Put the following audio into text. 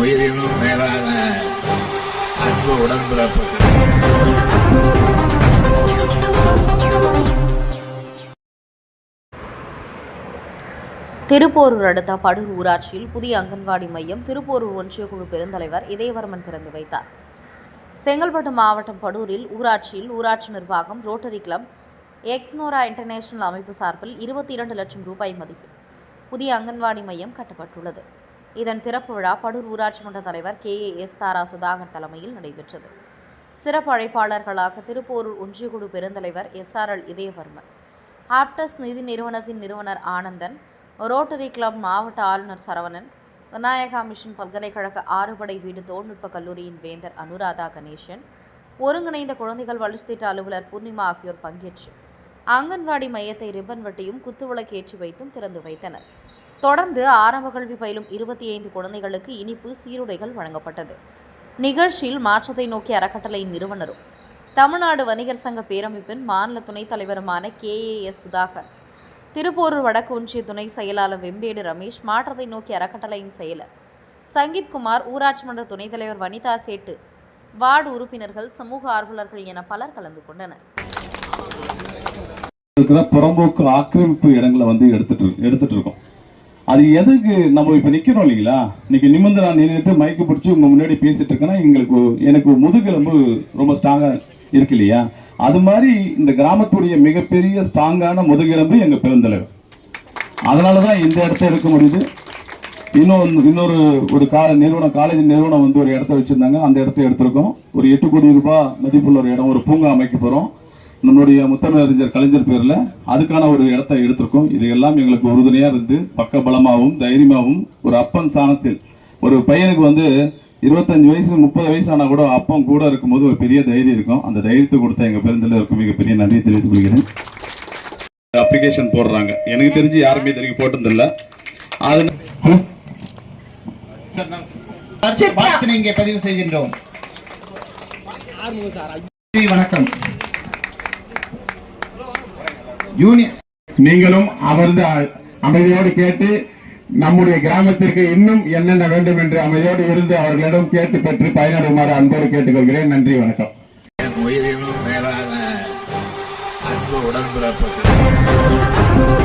உயிரினும் மேலான அன்பு உடன்பிறப்புகள். திருப்போரூர் அடுத்த படூர் ஊராட்சியில் புதிய அங்கன்வாடி மையம் திருப்போரூர் ஒன்றிய குழு பெருந்தலைவர் இதயவர்மன் திறந்து வைத்தார். செங்கல்பட்டு மாவட்டம் படூரில் ஊராட்சியில் ஊராட்சி நிர்வாகம் ரோட்டரி கிளப் எக்ஸ்னோரா இன்டர்நேஷனல் அமைப்பு சார்பில் இருபத்தி இரண்டு லட்சம் ரூபாய் மதிப்பில் புதிய அங்கன்வாடி மையம் கட்டப்பட்டுள்ளது. இதன் திறப்பு விழா படூர் ஊராட்சி மன்ற தலைவர் K A S Thara Sudhakar தலைமையில் நடைபெற்றது. சிறப்பு அழைப்பாளர்களாக திருப்போரூர் ஒன்றியக்குழு பெருந்தலைவர் S R L Idhayavarman Aptus நிதி நிறுவனத்தின் நிறுவனர் ஆனந்தன் ரோட்டரி கிளப் மாவட்ட ஆளுநர் சரவணன் விநாயகா மிஷன் பல்கலைக்கழக ஆறுபடை வீடு தொழில்நுட்ப கல்லூரியின் வேந்தர் அனுராதா கணேசன் ஒருங்கிணைந்த குழந்தைகள் வளர்ச்சித்திட்ட அலுவலர் பூர்ணிமா ஆகியோர் பங்கேற்று அங்கன்வாடி மையத்தை ரிப்பன் வெட்டியும் குத்துவிளக்கேற்றி வைத்தும் திறந்து வைத்தனர். தொடர்ந்து ஆரம்ப கல்வி பயிலும் இருபத்தி ஐந்து குழந்தைகளுக்கு இனிப்பு சீருடைகள் வழங்கப்பட்டது. நிகழ்ச்சியில் மாற்றத்தை நோக்கிய அறக்கட்டளையின் நிறுவனரும் தமிழ்நாடு வணிகர் சங்க பேரமைப்பின் மாநில துணைத் தலைவருமான K. A. S. Sudhakar Thiruporur வடக்கு ஒன்றிய துணை செயலாளர் வெம்பேடு ரமேஷ் மாற்றத்தை நோக்கி அறக்கட்டளையின் செயலர் சங்கீத்குமார் ஊராட்சி மன்ற துணைத் தலைவர் வனிதா சேட்டு வார்டு உறுப்பினர்கள் சமூக ஆர்வலர்கள் என பலர் கலந்து கொண்டனர். இருக்கிற புறம்போக்கு ஆக்கிரமிப்பு இடங்களை வந்து எடுத்துட்டு எடுத்துட்டு இருக்கோம். அது எதுக்கு நம்ம இப்ப நிக்கிறோம் இல்லைங்களா? இன்னைக்கு நிமிர்ந்து நான் நின்றுட்டு மைக்கு பிடிச்சி உங்க முன்னாடி பேசிட்டு இருக்கேன்னா எங்களுக்கு எனக்கு முதுகெலும்பு ரொம்ப ஸ்ட்ராங்கா இருக்கு இல்லையா? அது மாதிரி இந்த கிராமத்துடைய மிகப்பெரிய ஸ்ட்ராங்கான முதுகெலும்பு எங்க பெருந்தலைவர். அதனாலதான் இந்த இடத்த எடுக்க முடியுது. இன்னொன்று இன்னொரு ஒரு கா நிறுவனம் காலேஜ் நிறுவனம் வந்து ஒரு இடத்த வச்சுருந்தாங்க. அந்த இடத்த எடுத்திருக்கோம். ஒரு எட்டு கோடி ரூபாய் மதிப்புள்ள ஒரு இடம் ஒரு பூங்கா அமைக்க போகிறோம் நம்மளுடைய முத்தமிழறிஞர் கலைஞர் பேர்ல அதுக்கான ஒரு இடத்த எடுத்திருக்கோம். இதையெல்லாம் எங்களுக்கு உறுதுணையா இருந்து பக்க பலமாகவும் தைரியமாகவும் ஒரு அப்பன் சாணத்தில். ஒரு பையனுக்கு வந்து இருபத்தஞ்சு வயசு முப்பது வயசு ஆனா கூட அப்பன் கூட இருக்கும்போது ஒரு பெரிய தைரியம் இருக்கும். அந்த தைரியத்தை கொடுத்த எங்க பெருந்தலைவருக்கு மிகப்பெரிய நன்றியை தெரிவித்துக் கொள்கிறேன். அப்ளிகேஷன் போடுறாங்க. எனக்கு தெரிஞ்சு யாருமே தெரிவிக்க போட்டதில்லை அது பதிவு செய்கின்றோம். வணக்கம். யூனியன் நீங்களும் அமர்ந்து அமைதியோடு கேட்டு நம்முடைய கிராமத்திற்கு இன்னும் என்னென்ன வேண்டும் என்று அமைதியோடு இருந்து அவர்களிடம் கேட்டு பெற்று பயனடையுமாறு அன்போடு கேட்டுக்கொள்கிறேன் நன்றி வணக்கம் உயிரினும் மேலான அன்பு உடன்பிறப்புகள்